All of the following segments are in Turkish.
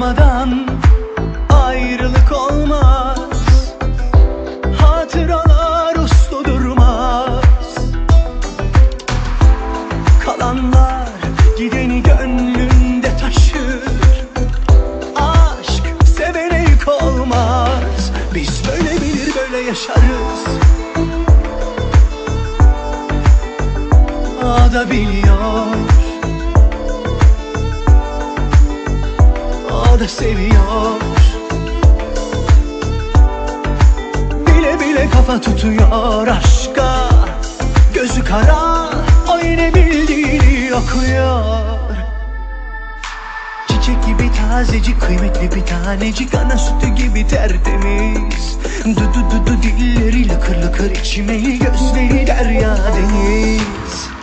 Ağlamadan ayrılık olmaz. Hatıralar uslu durmaz. Kalanlar gideni gönlünde taşır. Aşk sevene yük olmaz. Biz böyle bilir böyle yaşarız. O biliyor da seviyor. Bile bile kafa tutuyor aşka. Gözü kara o yine bildiğini okuyor. Çiçek gibi tazecik kıymetli bir tanecik. Ana sütü gibi tertemiz. Dudu dudu dilleri lıkır lıkır içmeyi Gözleri derya deniz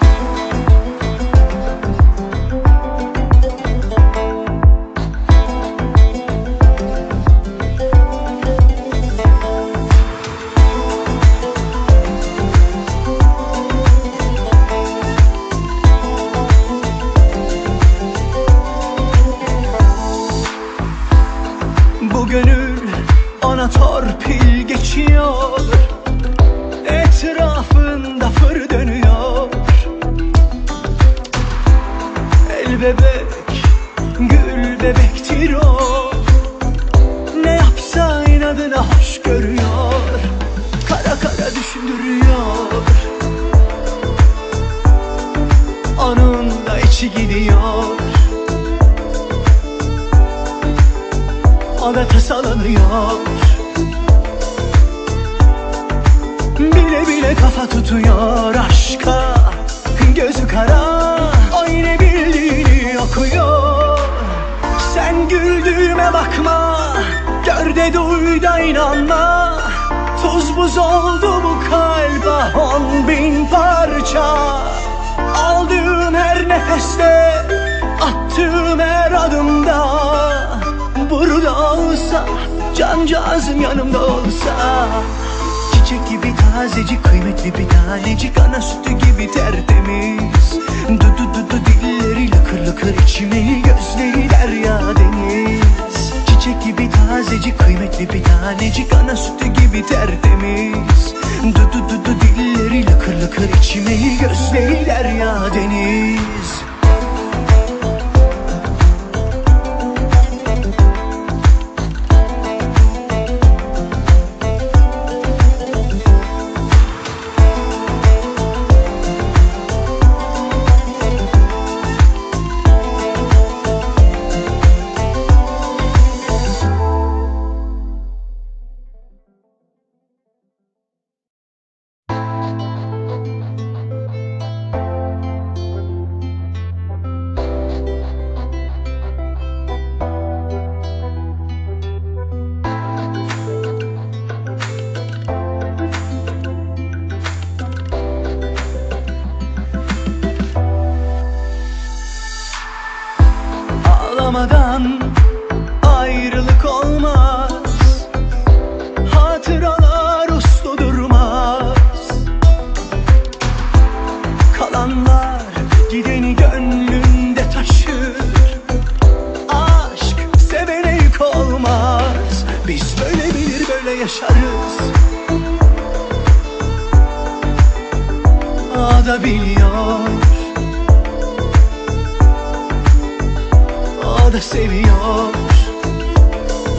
Bu gönül ona torpil geçiyor. Etrafında fır dönüyor. El bebek, gül bebektir o Ne yapsa inadına hoş görüyor. Kara kara düşündürüyor. Onun da içi gidiyor Da tasalanıyor Bile bile kafa tutuyor aşka. Gözü kara yine bildiğini okuyor. Sen güldüğüme bakma Gör de duy inanma. Tuz buz oldu bu kalba On bin parça. Aldığım her nefeste Attığım her adımda Cancağızım yanımda olsa. Çiçek gibi tazecik kıymetli bir tanecik. Ana sütü gibi tertemiz. Dudu dudu dilleri lıkır lıkır içmeyi Gözleri derya deniz. Çiçek gibi tazecik kıymetli bir tanecik. Ana sütü gibi tertemiz. Dudu dudu dilleri lıkır lıkır içmeyi Gözleri derya deniz Ağlamadan ayrılık olmaz. Hatıralar uslu durmaz. Kalanlar gideni gönlünde taşır. Aşk sevene yük olmaz. Biz böyle bilir böyle yaşarız. O da biliyor the savior.